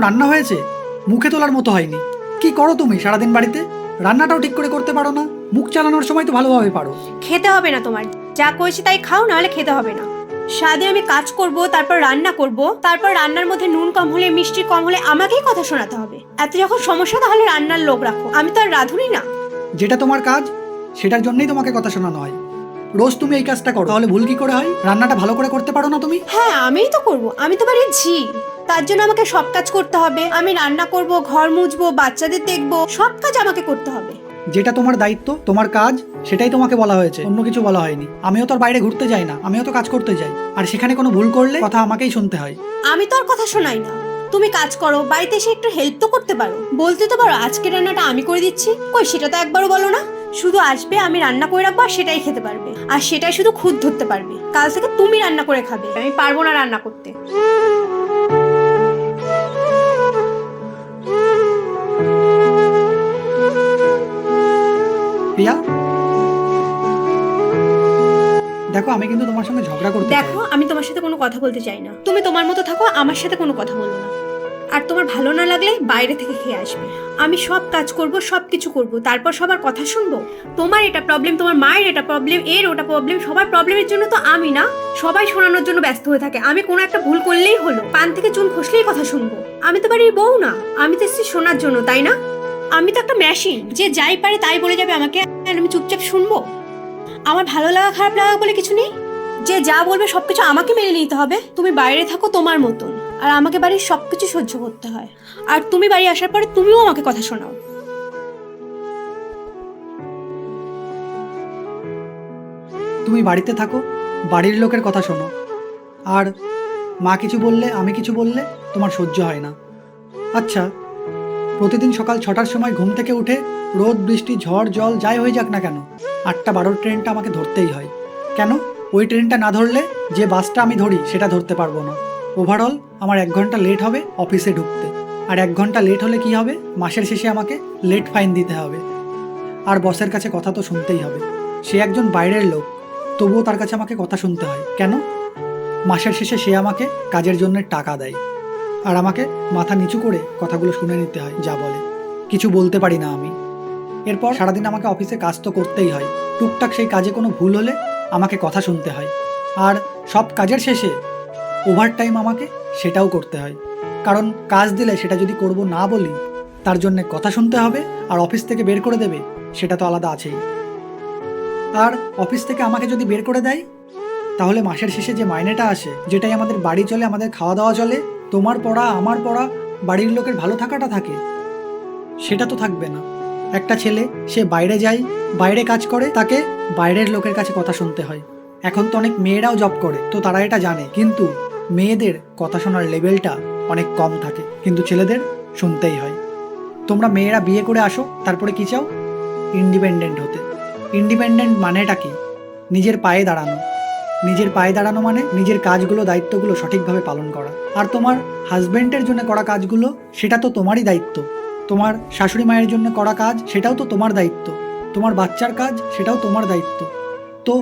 রান্না হয়েছে? মুখে তোলার মতো হয়নি। কি করো তুমি সারাদিন বাড়িতে? রান্নাটাও ঠিক করে করতে পারো না। মুখ চালানোর সময় তো ভালোভাবে পারো। খেতে হবে না তোমার। যা করেছি তাই খাও নাহলে খেতে হবে না। সারাদিন আমি কাজ করব তারপর রান্না করব তারপর রান্নার মধ্যে নুন কম হলে মিষ্টি কম হলে আমাকেই কথা শোনাতে হবে। এত যখন সমস্যা তাহলে রান্নার লোক রাখো। আমি তো আর রাঁধুনি না। যেটা তোমার কাজ সেটার জন্যই তোমাকে কথা শোনানো হয়। রোজ তুমি এই কাজটা করো। তাহলে ভুল কি করে হয়? রান্নাটা ভালো করে করতে পারো না তুমি? হ্যাঁ আমিই তো করব। আমি তো বাড়ির ঝি তার জন্য আমাকে সব কাজ করতে হবে। আমি রান্না করব ঘর মুছবো বাচ্চাদের দেখব সব কাজ আমাকে করতে হবে। যেটা তোমার দায়িত্ব তোমার কাজ সেটাই তোমাকে বলা হয়েছে। অন্য কিছু বলা হয়নি। আমিও তো আর বাইরে ঘুরতে যাই না। আমিও তো কাজ করতে যাই। আর সেখানে কোনো ভুল করলে কথা আমাকেই শুনতে হয়। আমি তো আর কথা শোনাই না। তুমি কাজ করো বাড়িতে এসে একটু হেল্প তো করতে পারো। বলতে তো পারো আজকে রান্নাটা আমি করে দিচ্ছি। কই সেটা তো একবারও বলো না। শুধু আসবে আমি রান্না করে রাখব আর সেটাই খেতে পারবে। আর সেটাই শুধু খুদ ধরতে পারবে। কাল থেকে তুমি রান্না করে খাবে। আমি পারব না রান্না করতে। প্রিয়া? দেখো আমি কিন্তু তোমার সঙ্গে ঝগড়া করতে দেখো আমি তোমার সাথে কোনো কথা বলতে চাই না। তুমি তোমার মতো থাকো আমার সাথে কোনো কথা বলো না। আর তোমার ভালো না লাগলে বাইরে থেকে খেয়ে আসবে। আমি সব কাজ করব, সব কিছু করব, তারপর সবার কথা শুনব? তোমার এটা প্রবলেম তোমার মায়ের এটা প্রবলেম এর ওটা প্রবলেম সবার প্রবলেমের জন্য তো আমি না, সবাই শোনানোর জন্য ব্যস্ত হয়ে থাকে। আমি কোনো একটা ভুল করলেই হলো, পান থেকে চুন খসলেই কথা শুনব। আমি তো বাড়ির বউ না, আমি তো এসেছি শোনার জন্য, তাই না? আমি তো একটা মেশিন যে যাই পারে তাই বলে যাবে আমাকে আমি চুপচাপ শুনব? আমার ভালো লাগা, খারাপ লাগা বলে কিছু নেই? যে যা বলবে সবকিছু আমাকে মেনে নিতে হবে। তুমি বাইরে থাকো তোমার মতন। আর আমাকে বাড়ির সবকিছু সহ্য করতে হয়। আর তুমি বাড়ি আসার পরে তুমিও আমাকে কথা শোনাও। তুমি বাড়িতে থাকো, বাড়ির লোকের কথা শোনো। আর মা কিছু বললে, আমি কিছু বললে তোমার সহ্য হয় না। আচ্ছা প্রতিদিন সকাল ছটার সময় ঘুম থেকে উঠে রোদ, বৃষ্টি, ঝড়, জল, যাই হয়ে যাক না কেন, আটটা বারোর ট্রেনটা আমাকে ধরতেই হয়। কেন? ওই ট্রেনটা না ধরলে যে বাসটা আমি ধরি, সেটা ধরতে পারব না। ওভারঅল আমার এক ঘণ্টা লেট হবে অফিসে ঢুকতে। আর এক ঘণ্টা লেট হলে কি হবে? মাসের শেষে আমাকে লেট ফাইন দিতে হবে। আর বসের কাছে কথা তো শুনতেই হবে। সে একজন বাইরের লোক, তবুও তার কাছে আমাকে কথা শুনতে হয়। কেন? মাসের শেষে সে আমাকে কাজের জন্য টাকা দেয়। আর আমাকে মাথা নিচু করে কথাগুলো শুনে নিতে হয়, যা বলে। কিছু বলতে পারি না আমি। এরপর সারাদিন আমাকে অফিসে কাজ তো করতেই হয়। টুকটাক সেই কাজে কোনো ভুল হলে আমাকে কথা শুনতে হয়। আর সব কাজের শেষে ওভারটাইম আমাকে, সেটাও করতে হয়। কারণ কাজ দিলে সেটা যদি করব না বলি, তার জন্যে কথা শুনতে হবে আর অফিস থেকে বের করে দেবে, সেটা তো আলাদা আছেই। আর অফিস থেকে আমাকে যদি বের করে দেয়, তাহলে মাসের শেষে যে মাইনেটা আসে, যেটাই আমাদের বাড়ি চলে, আমাদের খাওয়া দাওয়া চলে, তোমার পড়া, আমার পড়া, বাড়ির লোকের ভালো থাকাটা থাকে, সেটা তো থাকবে না। একটা ছেলে, সে বাইরে যায়, বাইরে কাজ করে, তাকে বাইরের লোকের কাছে কথা শুনতে হয়। এখন তো অনেক মেয়েরাও জব করে, তো তারা এটা জানে। কিন্তু মেয়েদের কথা শোনার লেভেলটা অনেক কম থাকে, কিন্তু ছেলেদের শুনতেই হয়। তোমরা মেয়েরা বিয়ে করে আসো, তারপরে কি চাও? ইন্ডিপেন্ডেন্ট হতে। ইন্ডিপেন্ডেন্ট মানেটা কি? নিজের পায়ে দাঁড়ানো। নিজের পায়ে দাঁড়ানো মানে নিজের কাজগুলো, দায়িত্বগুলো সঠিকভাবে পালন করা। আর তোমার হাজবেন্ডের জন্য করা কাজগুলো, সেটা তো তোমারই দায়িত্ব। তোমার শাশুড়ি মায়ের জন্য করা কাজ, সেটাও তো তোমার দায়িত্ব। তোমার বাচ্চার কাজ, সেটাও তোমার দায়িত্ব। তো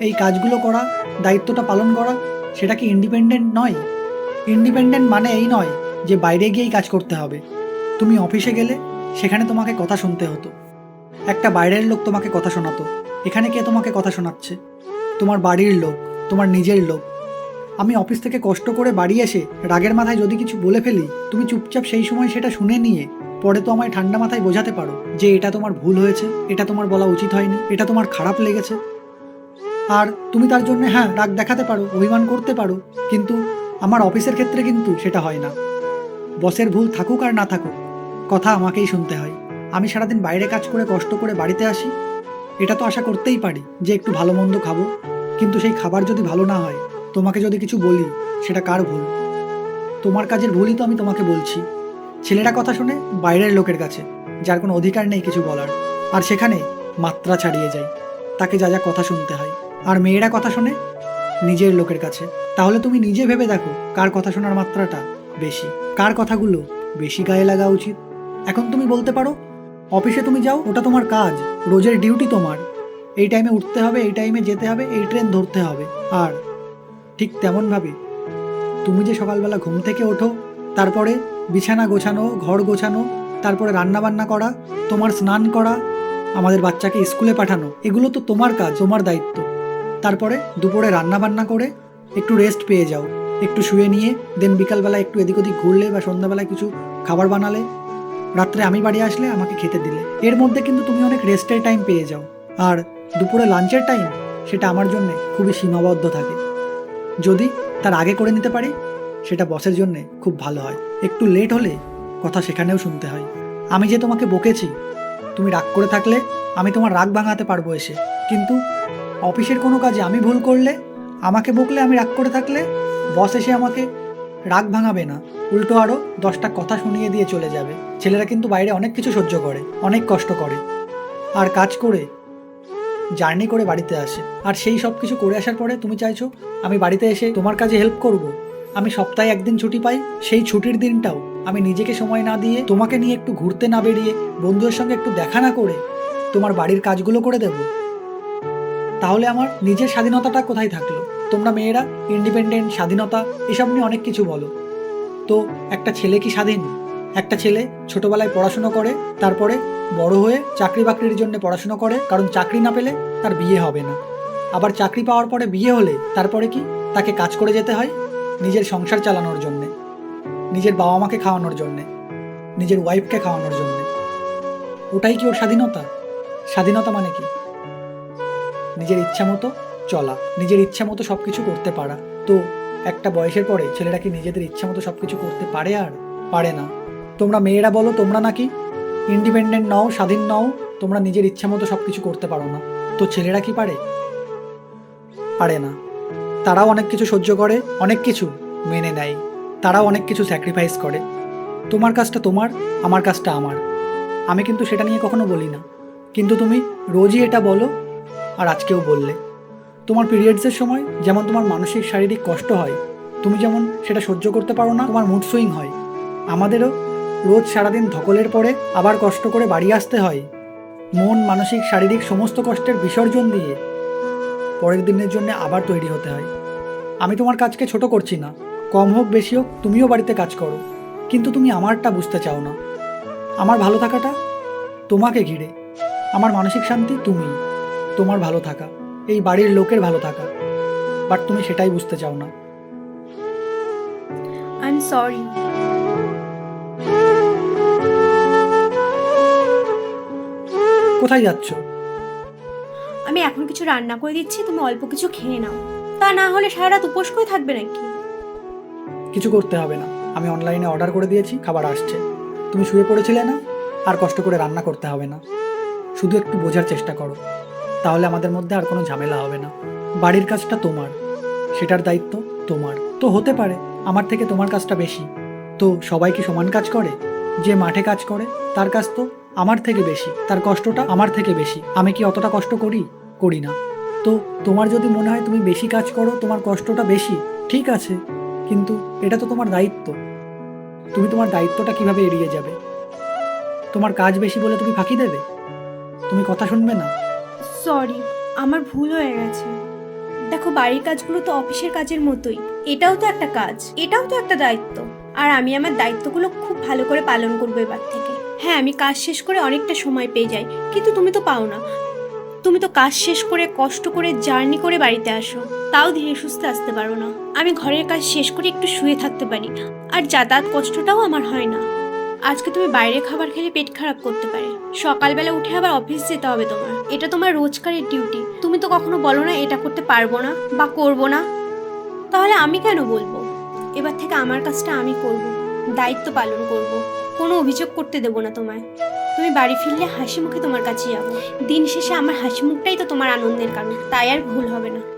এই কাজগুলো করা, দায়িত্বটা পালন করা সেটা কি ইন্ডিপেন্ডেন্ট নয়? ইন্ডিপেন্ডেন্ট মানে এই নয় যে বাইরে গিয়েই কাজ করতে হবে। তুমি অফিসে গেলে সেখানে তোমাকে কথা শুনতে হতো। একটা বাইরের লোক তোমাকে কথা শোনাতো। এখানে কে তোমাকে কথা শোনাচ্ছে? তোমার বাড়ির লোক, তোমার নিজের লোক। আমি অফিস থেকে কষ্ট করে বাড়ি এসে রাগের মাথায় যদি কিছু বলে ফেলি, তুমি চুপচাপ সেই সময় সেটা শুনে নিয়ে পরে তো আমায় ঠান্ডা মাথায় বোঝাতে পারো যে এটা তোমার ভুল হয়েছে, এটা তোমার বলা উচিত হয়নি, এটা তোমার খারাপ লেগেছে। আর তুমি তার জন্য হ্যাঁ রাগ দেখাতে পারো, অভিমান করতে পারো, কিন্তু আমার অফিসের ক্ষেত্রে কিন্তু সেটা হয় না। বসের ভুল থাকুক আর না থাকুক, কথা আমাকেই শুনতে হয়। আমি সারাদিন বাইরে কাজ করে, কষ্ট করে বাড়িতে আসি। এটা তো আশা করতেই পারি যে একটু ভালো মন্দ খাব। কিন্তু সেই খাবার যদি ভালো না হয়, তোমাকে যদি কিছু বলি, সেটা কার ভুল? তোমার কাজের ভুলই তো আমি তোমাকে বলছি। ছেলেরা কথা শুনে বাইরের লোকের কাছে, যার কোনো অধিকার নেই কিছু বলার, আর সেখানে মাত্রা ছাড়িয়ে যায়। তাকে যা যা কথা শুনতে হয়। আর মেয়েরা কথা শোনে নিজের লোকের কাছে। তাহলে তুমি নিজে ভেবে দেখো কার কথা শোনার মাত্রাটা বেশি। কার কথাগুলো বেশি গায়ে লাগা উচিত? এখন তুমি বলতে পারো, অফিসে তুমি যাও, ওটা তোমার কাজ, রোজের ডিউটি তোমার। এই টাইমে উঠতে হবে, এই টাইমে যেতে হবে, এই ট্রেন ধরতে হবে। আর ঠিক তেমনভাবে তুমি যে সকালবেলা ঘুম থেকে ওঠো, তারপরে বিছানা গোছানো, ঘর গোছানো, তারপরে রান্না বান্না করা, তোমার স্নান করা, আমাদের বাচ্চাকে স্কুলে পাঠানো, এগুলো তো তোমার কাজ, তোমার দায়িত্ব। তারপরে দুপুরে রান্না বান্না করে একটু রেস্ট পেয়ে যাও। একটু শুয়ে নিয়ে দেন বিকালবেলা একটু এদিক ওদিক ঘুরলে বা সন্ধ্যাবেলায় কিছু খাবার বানালে। রাত্রে আমি বাড়ি আসলে আমাকে খেতে দিলে। এর মধ্যে কিন্তু তুমি অনেক রেস্টের টাইম পেয়ে যাও। আর দুপুরে লাঞ্চের টাইম সেটা আমার জন্য খুবই সীমাবদ্ধ থাকে। যদি তার আগে করে নিতে পারি, সেটা বসের জন্য খুব ভালো হয়। একটু লেট হলে কথা সেখানেও শুনতে হয়। আমি যে তোমাকে বকেছি, তুমি রাগ করে থাকলে আমি তোমার রাগ ভাঙাতে পারব এসে। কিন্তু অফিসের কোনো কাজে আমি ভুল করলে? আমাকে বকলে আমি রাগ করে থাকলে? বস এসে আমাকে রাগ ভাঙাবে না। উল্টো আরও দশটা কথা শুনিয়ে দিয়ে চলে যাবে। ছেলেরা কিন্তু বাইরে অনেক কিছু সহ্য করে, অনেক কষ্ট করে। আর কাজ করে, জার্নি করে বাড়িতে আসে। আর সেই সব কিছু করে আসার পরে তুমি চাইছো, আমি বাড়িতে এসে তোমার কাজে হেল্প করব? আমি সপ্তাহে একদিন ছুটি পাই, সেই ছুটির দিনটাও আমি নিজেকে সময় না দিয়ে তোমাকে নিয়ে একটু ঘুরতে না বেরিয়ে বন্ধুদের সঙ্গে একটু দেখা না করে তোমার বাড়ির কাজগুলো করে দেব? তাহলে আমার নিজের স্বাধীনতাটা কোথায় থাকল? তোমরা মেয়েরা ইন্ডিপেন্ডেন্ট স্বাধীনতা, এসব নিয়ে অনেক কিছু বলো। তো একটা ছেলে কি স্বাধীন? একটা ছেলে ছোটবেলায় পড়াশুনো করে, তারপরে বড় হয়ে চাকরি বাকরির জন্য পড়াশুনো করে, কারণ চাকরি না পেলে তার বিয়ে হবে না। আবার চাকরি পাওয়ার পরে বিয়ে হলে তারপরে কি তাকে কাজ করে যেতে হয়? নিজের সংসার চালানোর জন্যে, নিজের বাবা মাকে খাওয়ানোর জন্যে, নিজের ওয়াইফকে খাওয়ানোর জন্যে। ওটাই কি ওর স্বাধীনতা? স্বাধীনতা মানে কি? নিজের ইচ্ছা মতো চলা, নিজের ইচ্ছা মতো সব কিছু করতে পারা। তো একটা বয়সের পরে ছেলেরা কি নিজেদের ইচ্ছা মতো সব কিছু করতে পারে আর পারে না? তোমরা মেয়েরা বলো, তোমরা নাকি? ইন্ডিপেন্ডেন্ট নও, স্বাধীন নও, তোমরা নিজের ইচ্ছা মতো সব কিছু করতে পারো না। তো ছেলেরা কি পারে? পারে না। তারাও অনেক কিছু সহ্য করে, অনেক কিছু মেনে নেয়। তারাও অনেক কিছু স্যাক্রিফাইস করে। তোমার কাজটা তোমার, আমার কাজটা আমার। আমি কিন্তু সেটা নিয়ে কখনো বলি না। কিন্তু তুমি রোজই এটা বলো আর আজকেও বললে। তোমার পিরিয়ডসের সময় যেমন তোমার মানসিক শারীরিক কষ্ট হয়, তুমি যেমন সেটা সহ্য করতে পারো না, তোমার মুড সুইং হয়। আমাদেরও রোজ সারাদিন ধকলের পরে আবার কষ্ট করে বাড়ি আসতে হয়। মন, মানসিক, শারীরিক সমস্ত কষ্টের বিসর্জন দিয়ে পরের দিনের জন্য আবার তৈরি হতে হয়। আমি তোমার কাজকে ছোট করছি না, কম হোক বেশি হোক তুমিও বাড়িতে কাজ করো। কিন্তু তুমি আমারটা বুঝতে চাও না। আমার ভালো থাকাটা তোমাকে ঘিরে। আমার মানসিক শান্তি তুমি। তোমার ভালো থাকা এই বাড়ির লোকের ভালো থাকা। বাট তুমি সেটাই বুঝতে চাও না। আই এম সরি কোথায় যাচ্ছ? আমি এখন কিছু রান্না করে দিচ্ছি তুমি অল্প কিছু খেয়ে নাও। তা না হলে সারা রাত উপোস করে থাকবে নাকি? কিছু করতে হবে না। আমি অনলাইনে অর্ডার করে দিয়েছি খাবার আসছে। তুমি শুয়ে পড়েছিলে না? আর কষ্ট করে রান্না করতে হবে না। শুধু একটু বোঝার চেষ্টা করো। তাহলে আমাদের মধ্যে আর কোনো ঝামেলা হবে না। বাড়ির কাজটা তোমার, সেটার দায়িত্ব তোমার। তো হতে পারে, আমার থেকে তোমার কাজটা বেশি। তো সবাই কি সমান কাজ করে? যে মাঠে কাজ করে, তার কাজ তো আমার থেকে বেশি, তার কষ্টটা আমার থেকে বেশি। আমি কি অতটা কষ্ট করি? করি না। তো তোমার যদি মনে হয় তুমি বেশি কাজ করো, তোমার কষ্টটা বেশি, ঠিক আছে। কিন্তু এটা তো তোমার দায়িত্ব। তুমি তোমার দায়িত্বটা কীভাবে এড়িয়ে যাবে? তোমার কাজ বেশি বলে তুমি ফাঁকি দেবে? তুমি কথা শুনবে না? সরি আমার ভুল হয়ে গেছে। দেখো, বাড়ির কাজগুলো তো অফিসের কাজের মতোই। এটাও তো একটা কাজ, এটাও তো একটা দায়িত্ব। আর আমি আমার দায়িত্বগুলো খুব ভালো করে পালন করব এবার থেকে। হ্যাঁ আমি কাজ শেষ করে অনেকটা সময় পেয়ে যাই, কিন্তু তুমি তো পাও না। তুমি তো কাজ শেষ করে, কষ্ট করে, জার্নি করে বাড়িতে আসো। তাও ধীরে সুস্থে আসতে পারো না। আমি ঘরের কাজ শেষ করে একটু শুয়ে থাকতে পারি। আর যাতায়াত কষ্টটাও আমার হয় না। আজকে তুমি বাইরে খাবার খেলে পেট খারাপ করতে পারে। সকালবেলা উঠে আবার অফিস যেতে হবে তোমার। এটা তোমার রোজকারের ডিউটি তুমি তো কখনো বলো না, এটা করতে পারব না বা করব না। তাহলে আমি কেন বলব? এবার থেকে আমার কাজটা আমি করব, দায়িত্ব পালন করব। কোনো অভিযোগ করতে দেবো না তোমায়। তুমি বাড়ি ফিরলে হাসি মুখে তোমার কাছে যাব। দিন শেষে আমার হাসি মুখটাই তো তোমার আনন্দের কারণ। তাই আর ভুল হবে না।